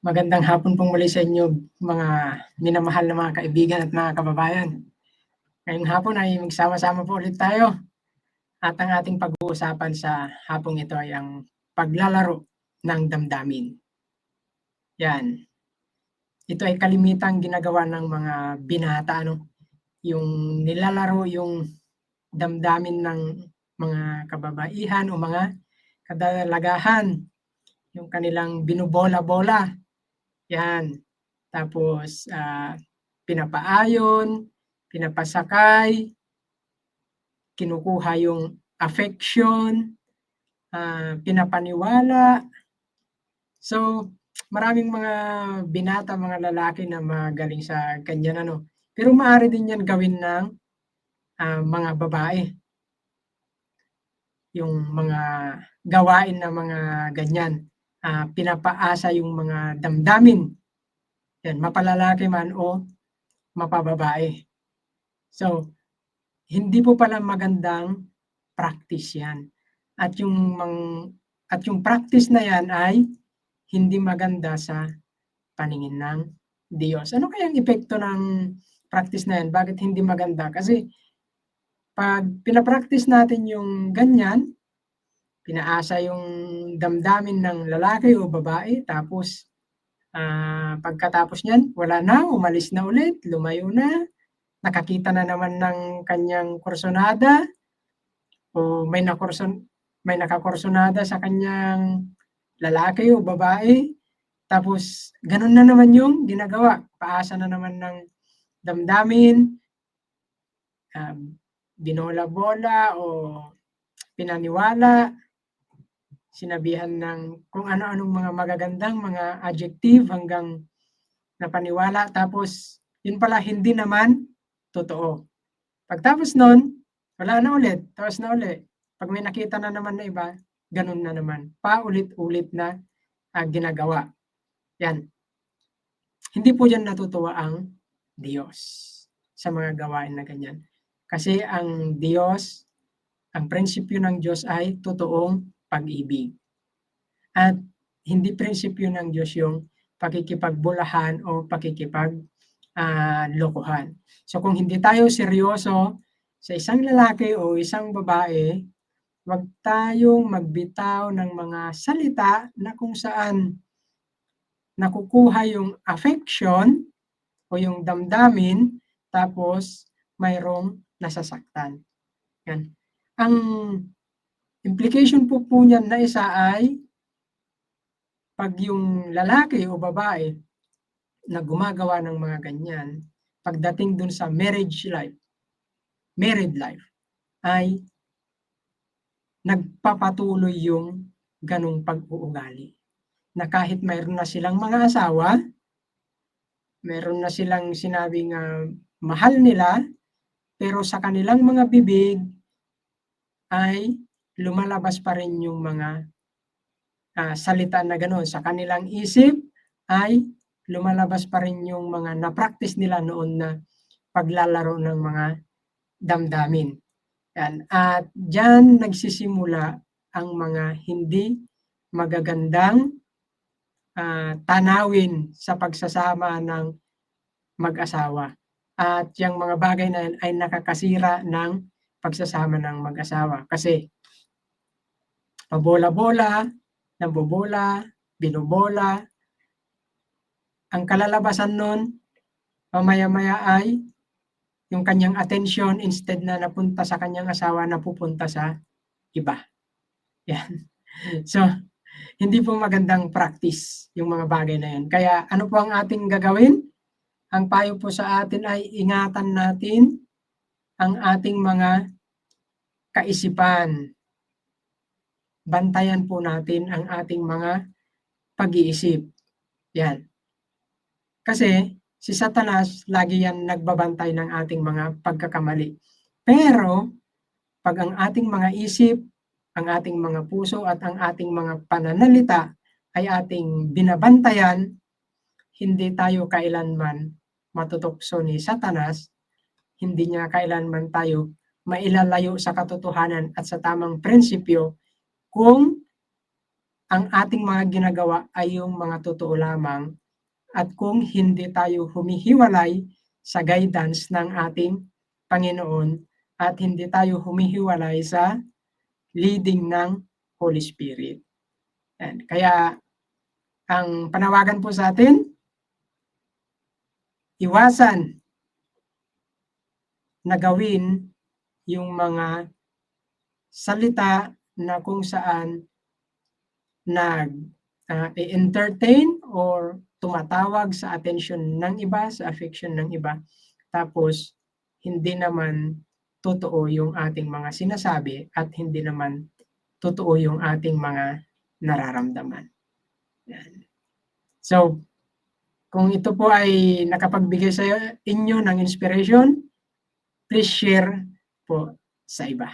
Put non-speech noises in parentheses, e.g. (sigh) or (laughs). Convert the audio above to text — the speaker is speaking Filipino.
Magandang hapon pong muli sa inyo mga minamahal na mga kaibigan at mga kababayan. Ngayong hapon ay magsama-sama po ulit tayo at ang ating pag-uusapan sa hapong ito ay ang paglalaro ng damdamin. Yan. Ito ay kalimitang ginagawa ng mga binata, ano? Yung nilalaro yung damdamin ng mga kababaihan o mga kadalagahan. Yung kanilang binubola-bola. Yan. Tapos, ah, pinapaayon, pinapasakay, kinukuha yung affection, ah, pinapaniwala. So, maraming mga binata, mga lalaki na magaling sa ganyan ano. Pero maaari din yan gawin ng ah, mga babae. Yung mga gawain na mga ganyan. Ah, pinapaasa yung mga damdamin. Yan, mapalalaki man o mapababae. So, hindi po pala magandang practice yan. At yung mang, at yung practice na yan ay hindi maganda sa paningin ng Diyos. Ano kayang epekto ng practice na yan? Bakit hindi maganda? Kasi pag pinapractice natin yung ganyan, pinaasa yung damdamin ng lalaki o babae, tapos ah, pagkatapos niyan, wala na, umalis na ulit, lumayo na, nakakita na naman ng kanyang kursonada, o may nakurson may nakakursonada sa kanyang lalaki o babae, tapos ganun na naman yung ginagawa. Paasa na naman ng damdamin, um, binola-bola o pinaniwala, sinabihan ng kung ano-anong mga magagandang mga adjective hanggang napaniwala. Tapos, yun pala hindi naman totoo. Pagtapos nun, wala na ulit, tapos na ulit. Pag may nakita na naman na iba, ganun na naman. Paulit-ulit na ah, ginagawa. Yan. Hindi po dyan natutuwa ang Diyos sa mga gawain na ganyan. Kasi ang Diyos, ang prinsipyo ng Diyos ay totoong pag-ibig. At hindi prinsipyo ng Diyos yung pakikipagbulahan o pakikipag ah, lokohan. So kung hindi tayo seryoso sa isang lalaki o isang babae, wag tayong magbitaw ng mga salita na kung saan nakukuha yung affection o yung damdamin tapos mayroong nasasaktan. Yan. Ang implication po po niyan na isa ay pag yung lalaki o babae na gumagawa ng mga ganyan, pagdating dun sa marriage life, married life, ay nagpapatuloy yung ganong pag-uugali. Na kahit mayroon na silang mga asawa, meron na silang sinabing uh, mahal nila, pero sa kanilang mga bibig ay lumalabas pa rin yung mga uh, salita na gano'n. Sa kanilang isip ay lumalabas pa rin yung mga na-practice nila noon na paglalaro ng mga damdamin. Yan. At diyan nagsisimula ang mga hindi magagandang uh, tanawin sa pagsasama ng mag-asawa. At yung mga bagay na yan ay nakakasira ng pagsasama ng mag-asawa. Kasi pabola-bola, nambobola, binobola, ang kalalabasan nun, mamaya-maya ay yung kanyang attention instead na napunta sa kanyang asawa, napupunta sa iba. Yan. (laughs) So, hindi po magandang practice yung mga bagay na yan. Kaya ano po ang ating gagawin? Ang payo po sa atin ay ingatan natin ang ating mga kaisipan. Bantayan po natin ang ating mga pag-iisip. Yan. Kasi si Satanas, lagi yan nagbabantay ng ating mga pagkakamali. Pero, pag ang ating mga isip, ang ating mga puso at ang ating mga pananalita ay ating binabantayan, hindi tayo kailanman matutokso ni Satanas, hindi niya kailanman tayo mailalayo sa katotohanan at sa tamang prinsipyo kung ang ating mga ginagawa ay yung mga totoo lamang at kung hindi tayo humihiwalay sa guidance ng ating Panginoon at hindi tayo humihiwalay sa leading ng Holy Spirit. Yan. Kaya ang panawagan po sa atin, iwasan na gawin yung mga salita na kung saan nag ah, entertain or tumatawag sa attention ng iba, sa affection ng iba. Tapos, hindi naman totoo yung ating mga sinasabi at hindi naman totoo yung ating mga nararamdaman. So, kung ito po ay nakapagbigay sa inyo ng inspiration, please share po sa iba.